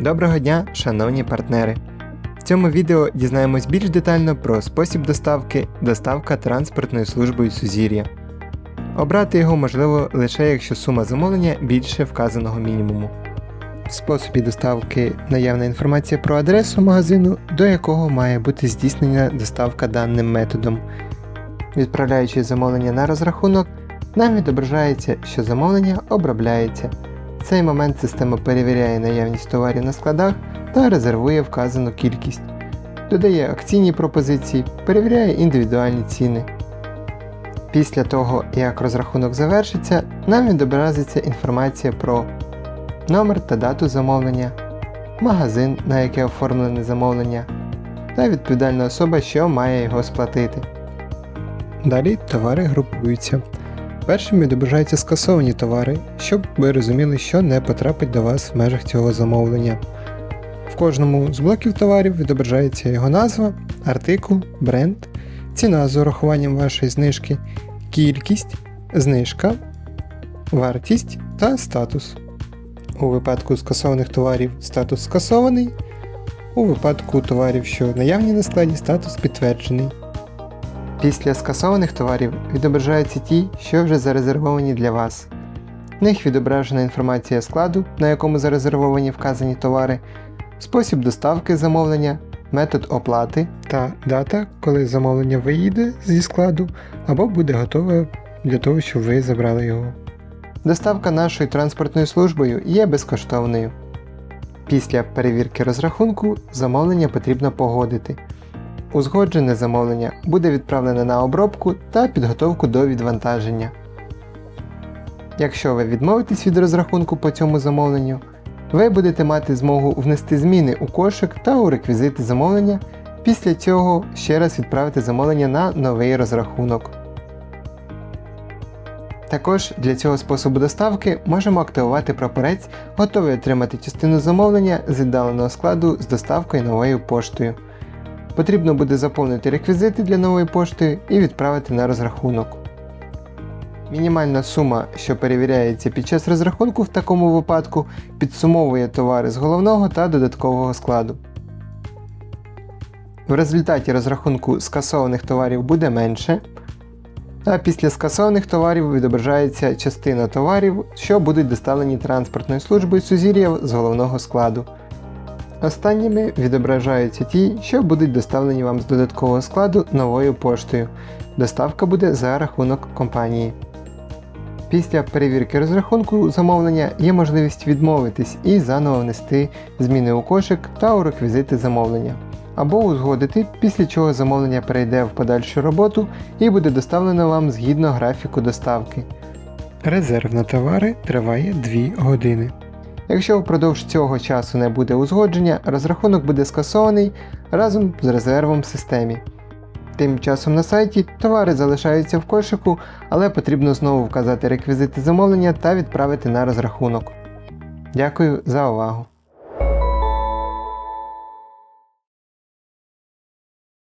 Доброго дня, шановні партнери! В цьому відео дізнаємось більш детально про спосіб доставки, доставка транспортною службою Сузір'я. Обрати його можливо лише якщо сума замовлення більше вказаного мінімуму. В способі доставки наявна інформація про адресу магазину, до якого має бути здійснена доставка даним методом. Відправляючи замовлення на розрахунок, нам відображається, що замовлення обробляється. В цей момент система перевіряє наявність товарів на складах та резервує вказану кількість, додає акційні пропозиції, перевіряє індивідуальні ціни. Після того, як розрахунок завершиться, нам відобразиться інформація про номер та дату замовлення, магазин, на яке оформлене замовлення, та відповідальна особа, що має його сплатити. Далі товари групуються. Першим відображаються скасовані товари, щоб ви розуміли, що не потрапить до вас в межах цього замовлення. В кожному з блоків товарів відображається його назва, артикул, бренд, ціна з урахуванням вашої знижки, кількість, знижка, вартість та статус. У випадку скасованих товарів статус скасований, у випадку товарів, що наявні на складі, статус підтверджений. Після скасованих товарів відображаються ті, що вже зарезервовані для вас. В них відображена інформація складу, на якому зарезервовані вказані товари, спосіб доставки замовлення, метод оплати та дата, коли замовлення виїде зі складу або буде готове для того, щоб ви забрали його. Доставка нашою транспортною службою є безкоштовною. Після перевірки розрахунку замовлення потрібно погодити. Узгоджене замовлення буде відправлене на обробку та підготовку до відвантаження. Якщо ви відмовитесь від розрахунку по цьому замовленню, ви будете мати змогу внести зміни у кошик та у реквізити замовлення, після цього ще раз відправити замовлення на новий розрахунок. Також для цього способу доставки можемо активувати прапорець, готовий отримати частину замовлення з віддаленого складу з доставкою новою поштою. Потрібно буде заповнити реквізити для нової пошти і відправити на розрахунок. Мінімальна сума, що перевіряється під час розрахунку в такому випадку, підсумовує товари з головного та додаткового складу. В результаті розрахунку скасованих товарів буде менше, а після скасованих товарів відображається частина товарів, що будуть доставлені транспортною службою Сузір'я з головного складу. Останніми відображаються ті, що будуть доставлені вам з додаткового складу новою поштою. Доставка буде за рахунок компанії. Після перевірки розрахунку замовлення є можливість відмовитись і заново внести зміни у кошик та у реквізити замовлення. Або узгодити, після чого замовлення перейде в подальшу роботу і буде доставлено вам згідно графіку доставки. Резерв на товари триває 2 години. Якщо впродовж цього часу не буде узгодження, розрахунок буде скасований разом з резервом в системі. Тим часом на сайті товари залишаються в кошику, але потрібно знову вказати реквізити замовлення та відправити на розрахунок. Дякую за увагу!